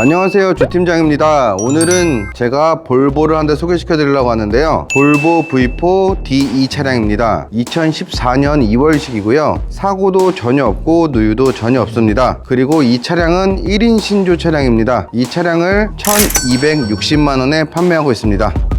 안녕하세요. 주팀장입니다. 오늘은 제가 볼보를 한 대 소개시켜 드리려고 하는데요. 볼보 V4 DE 차량입니다. 2014년 2월식이고요. 사고도 전혀 없고 누유도 전혀 없습니다. 그리고 이 차량은 1인 신조 차량입니다. 이 차량을 1260만원에 판매하고 있습니다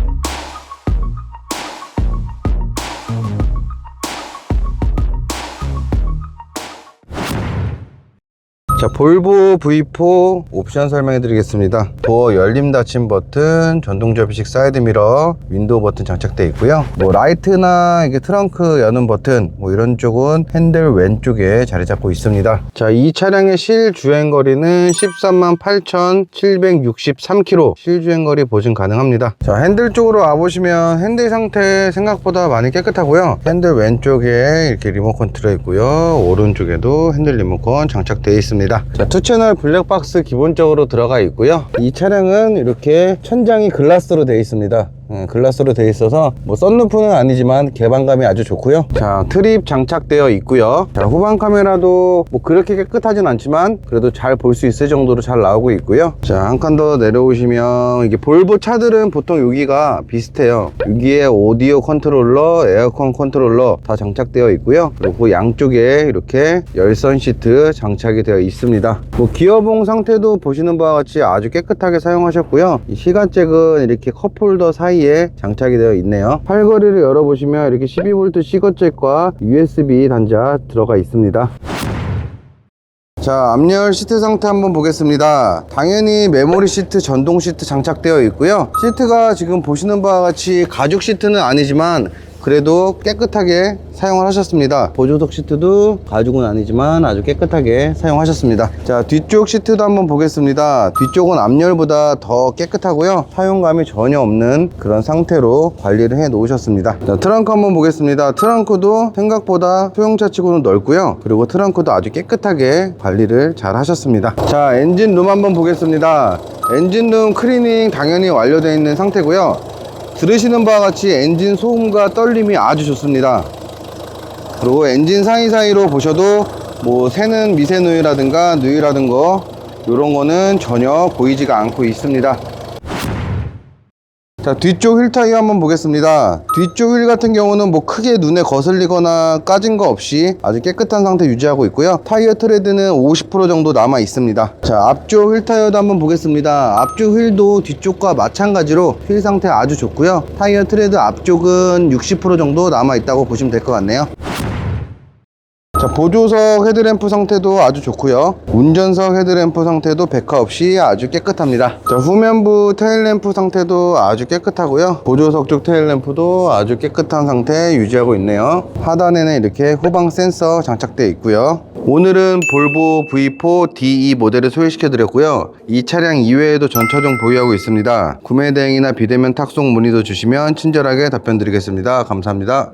자, 볼보 V4 옵션 설명해 드리겠습니다. 도어 열림 닫힘 버튼, 전동 접이식 사이드 미러, 윈도우 버튼 장착되어 있고요. 뭐 라이트나 이게 트렁크 여는 버튼, 뭐 이런 쪽은 핸들 왼쪽에 자리 잡고 있습니다. 자, 이 차량의 실 주행 거리는 13만 8,763km 실 주행 거리 보증 가능합니다. 자, 핸들 쪽으로 와 보시면 핸들 상태 생각보다 많이 깨끗하고요. 핸들 왼쪽에 이렇게 리모컨 들어 있고요. 오른쪽에도 핸들 리모컨 장착되어 있습니다. 자, 투채널 블랙박스 기본적으로 들어가 있고요. 이 차량은 이렇게 천장이 글라스로 되어 있습니다. 음, 글라스로 되어 있어서 뭐 썬루프는 아니지만 개방감이 아주 좋고요. 자, 트립 장착되어 있고요. 자, 후방 카메라도 뭐 그렇게 깨끗하진 않지만 그래도 잘 볼 수 있을 정도로 잘 나오고 있고요. 자, 한 칸 더 내려오시면 이게 볼보 차들은 보통 여기가 비슷해요. 여기에 오디오 컨트롤러, 에어컨 컨트롤러 다 장착되어 있고요. 그리고 양쪽에 이렇게 열선 시트 장착이 되어 있습니다. 뭐 기어봉 상태도 보시는 바와 같이 아주 깨끗하게 사용하셨고요. 이 시간잭은 이렇게 컵홀더 사이 에 장착이 되어 있네요. 팔걸이를 열어보시면 이렇게 12V 시거잭과 USB 단자 들어가 있습니다. 자, 앞열 시트 상태 한번 보겠습니다. 당연히 메모리 시트, 전동 시트 장착되어 있고요. 시트가 지금 보시는 바와 같이 가죽 시트는 아니지만 그래도 깨끗하게 사용을 하셨습니다. 보조석 시트도 가죽은 아니지만 아주 깨끗하게 사용하셨습니다. 자, 뒤쪽 시트도 한번 보겠습니다. 뒤쪽은 앞열보다 더 깨끗하고요. 사용감이 전혀 없는 그런 상태로 관리를 해 놓으셨습니다. 자, 트렁크 한번 보겠습니다. 트렁크도 생각보다 소형차 치고는 넓고요. 그리고 트렁크도 아주 깨끗하게 관리를 잘 하셨습니다. 자, 엔진룸 한번 보겠습니다. 엔진룸 클리닝 당연히 완료되어 있는 상태고요. 들으시는 바와 같이 엔진 소음과 떨림이 아주 좋습니다. 그리고 엔진 사이사이로 보셔도 뭐 새는 미세 누유라든가 누유라든가 이런 거는 전혀 보이지가 않고 있습니다. 자 뒤쪽 휠 타이어 한번 보겠습니다. 뒤쪽 휠 같은 경우는 뭐 크게 눈에 거슬리거나 까진 거 없이 아주 깨끗한 상태 유지하고 있고요. 타이어 트레드는 50% 정도 남아 있습니다. 자 앞쪽 휠 타이어도 한번 보겠습니다. 앞쪽 휠도 뒤쪽과 마찬가지로 휠 상태 아주 좋고요. 타이어 트레드 앞쪽은 60% 정도 남아 있다고 보시면 될 것 같네요 자, 보조석 헤드램프 상태도 아주 좋고요. 운전석 헤드램프 상태도 백화 없이 아주 깨끗합니다. 자, 후면부 테일램프 상태도 아주 깨끗하고요. 보조석 쪽 테일램프도 아주 깨끗한 상태 유지하고 있네요. 하단에는 이렇게 후방 센서 장착되어 있고요. 오늘은 볼보 V4 DE 모델을 소개시켜 드렸고요. 이 차량 이외에도 전차종 보유하고 있습니다. 구매 대행이나 비대면 탁송 문의도 주시면 친절하게 답변 드리겠습니다. 감사합니다.